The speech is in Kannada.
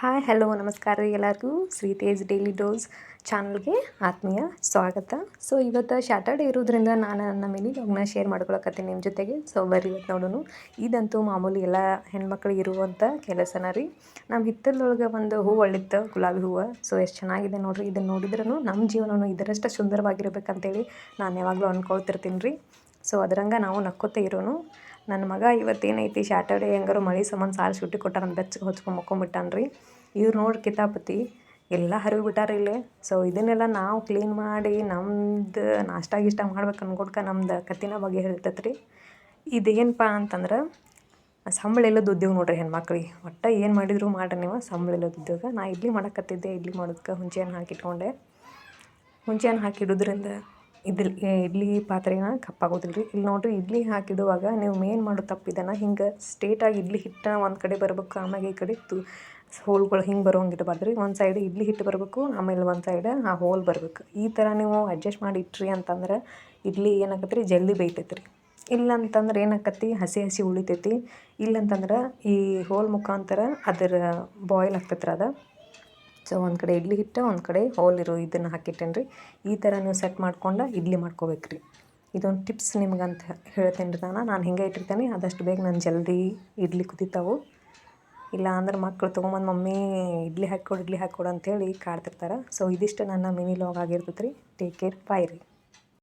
ಹಾಯ್ ಹಲೋ ನಮಸ್ಕಾರ ರೀ ಎಲ್ಲರಿಗೂ. ಶ್ರೀ ತೇಜ್ ಡೈಲಿ ಡೋಸ್ ಚಾನಲ್ಗೆ ಆತ್ಮೀಯ ಸ್ವಾಗತ. ಸೊ ಇವತ್ತು ಸ್ಯಾಟರ್ಡೆ ಇರೋದ್ರಿಂದ ನಾನು ನನ್ನ ಮಿನಿ ಲಾಗ್ನ ಶೇರ್ ಮಾಡ್ಕೊಳಕತ್ತೀನಿ ನಿಮ್ಮ ಜೊತೆಗೆ. ಸೊ ಬರ್ರಿ ಇವತ್ತು ನೋಡೋಣ ಇದಂತೂ ಮಾಮೂಲಿ ಎಲ್ಲ ಹೆಣ್ಮಕ್ಳು ಇರುವಂಥ ಕೆಲಸನ ರೀ. ನಮ್ಮ ಹಿತ್ತಲೊಳಗೆ ಒಂದು ಹೂವು ಒಳ್ಳಿತ್ತು ಗುಲಾಬಿ ಹೂವು. ಸೊ ಎಷ್ಟು ಚೆನ್ನಾಗಿದೆ ನೋಡ್ರಿ. ಇದನ್ನು ನೋಡಿದ್ರೂ ನಮ್ಮ ಜೀವನವೂ ಇದರಷ್ಟು ಸುಂದರವಾಗಿರ್ಬೇಕಂತೇಳಿ ನಾನು ಯಾವಾಗಲೂ ಅಂದ್ಕೊಳ್ತಿರ್ತೀನಿ ರೀ. ಸೊ ಅದರಂಗ ನಾವು ನಕ್ಕೋತ ಇರೋನು. ನನ್ನ ಮಗ ಇವತ್ತೇನೈತಿ ಸ್ಯಾಟರ್ಡೆ ಹೆಂಗಾರು ಮಳೆ ಸಂಬಂಧ ಸಾಲು ಸುಟ್ಟಿ ಕೊಟ್ಟಾರ ಬೆಚ್ಚಗೆ ಹೊಚ್ಕೊಂಡು ಮಕ್ಕೊಂಬಿಟ್ಟಾನ್ರಿ. ಇವ್ರು ನೋಡಿ ಕಿತಾಪತಿ, ಎಲ್ಲ ಹರಿವು ಬಿಟ್ಟಾರ ಇಲ್ಲಿ. ಸೊ ಇದನ್ನೆಲ್ಲ ನಾವು ಕ್ಲೀನ್ ಮಾಡಿ ನಮ್ದು ನಾಷ್ಟ ಗೀಷ್ಟ ಮಾಡ್ಬೇಕು ಅನ್ಕೊಡ್ಕ ನಮ್ದು ಕತ್ತಿನ ಬಗ್ಗೆ ಹೇಳ್ತೈತೆ ರೀ ಇದೇನಪ್ಪ ಅಂತಂದ್ರೆ, ಸಂಬಳ ಇಲ್ಲದ ಉದ್ಯೋಗ ನೋಡ್ರಿ ಹೆಣ್ಮಕ್ಳಿಗೆ. ಒಟ್ಟು ಏನು ಮಾಡಿದ್ರು ಮಾಡ್ರಿ ನೀವು, ಸಂಬಳ ಇಲ್ಲದ ಉದ್ಯೋಗ. ನಾ ಇಡ್ಲಿ ಮಾಡಕತ್ತಿದ್ದೆ, ಇಡ್ಲಿ ಮಾಡೋದಕ್ಕೆ ಹುಂಚೆಹಣ್ಣು ಹಾಕಿಟ್ಕೊಂಡೆ. ಹುಂಚೆಹಣ್ಣು ಹಾಕಿಡೋದ್ರಿಂದ ಇದ್ರಲ್ಲಿ ಇಡ್ಲಿ ಪಾತ್ರೆನ ಕಪ್ಪಾಗೋದಿಲ್ಲ ರೀ ಇಲ್ಲಿ ನೋಡಿರಿ, ಇಡ್ಲಿ ಹಾಕಿಡುವಾಗ ನೀವು ಮೇನ್ ಮಾಡೋ ತಪ್ಪಿದನ ಹಿಂಗೆ ಸ್ಟ್ರೇಟಾಗಿ ಇಡ್ಲಿ ಹಿಟ್ಟನ್ನ ಒಂದು ಕಡೆ ಬರ್ಬೇಕು ಆಮೇಲೆ ಈ ಕಡೆ ತು ಹೋಲ್ಗಳು ಹಿಂಗೆ ಬರೋಂಗೆ ಇಡಬಾರ್ದು ರೀ ಒಂದು ಸೈಡ್ ಇಡ್ಲಿ ಹಿಟ್ಟು ಬರಬೇಕು, ಆಮೇಲೆ ಒಂದು ಸೈಡ್ ಆ ಹೋಲ್ ಬರಬೇಕು. ಈ ಥರ ನೀವು ಅಡ್ಜಸ್ಟ್ ಮಾಡಿ ಇಟ್ರಿ ಅಂತಂದ್ರೆ ಇಡ್ಲಿ ಏನಾಗತ್ತೆ ರೀ ಜಲ್ದಿ ಬೇಯ್ತೈತೆ ರೀ ಇಲ್ಲ ಅಂತಂದ್ರೆ ಏನಾಕತಿ ಹಸಿ ಹಸಿ ಉಳಿತೈತಿ. ಇಲ್ಲಂತಂದ್ರೆ ಈ ಹೋಲ್ ಮುಖಾಂತರ ಅದರ ಬಾಯ್ಲ್ ಆಗ್ತೈತ್ರಿ ಅದು. ಸೊ ಒಂದು ಕಡೆ ಇಡ್ಲಿ ಹಿಟ್ಟು, ಒಂದು ಕಡೆ ಹೋಲ್ ಇರೋ ಇದನ್ನು ಹಾಕಿಟ್ಟೇನ್ರಿ ಈ ಥರ ನೀವು ಸೆಟ್ ಮಾಡ್ಕೊಂಡು ಇಡ್ಲಿ ಮಾಡ್ಕೋಬೇಕು ರೀ. ಇದೊಂದು ಟಿಪ್ಸ್ ನಿಮ್ಗಂತ ಹೇಳ್ತೇನೆ ರೀ ನಾನು. ನಾನು ಹಿಂಗೆ ಇಟ್ಟಿರ್ತೇನೆ. ಆದಷ್ಟು ಬೇಗ ನಾನು ಜಲ್ದಿ ಇಡ್ಲಿ ಕುದಿತಾವು. ಇಲ್ಲ ಅಂದ್ರೆ ಮಕ್ಕಳು ತೊಗೊಂಬಂದು ಮಮ್ಮಿ ಇಡ್ಲಿ ಹಾಕ್ಕೊಡು ಇಡ್ಲಿ ಹಾಕ್ಕೊಡು ಅಂತೇಳಿ ಕಾಡ್ತಿರ್ತಾರೆ. ಸೊ ಇದಿಷ್ಟು ನನ್ನ ಮಿನಿ ಲಾಗ್ ಆಗಿರ್ತೈತೆ ರೀ. ಟೇಕ್ ಕೇರ್ ಬಾಯ್ ರೀ.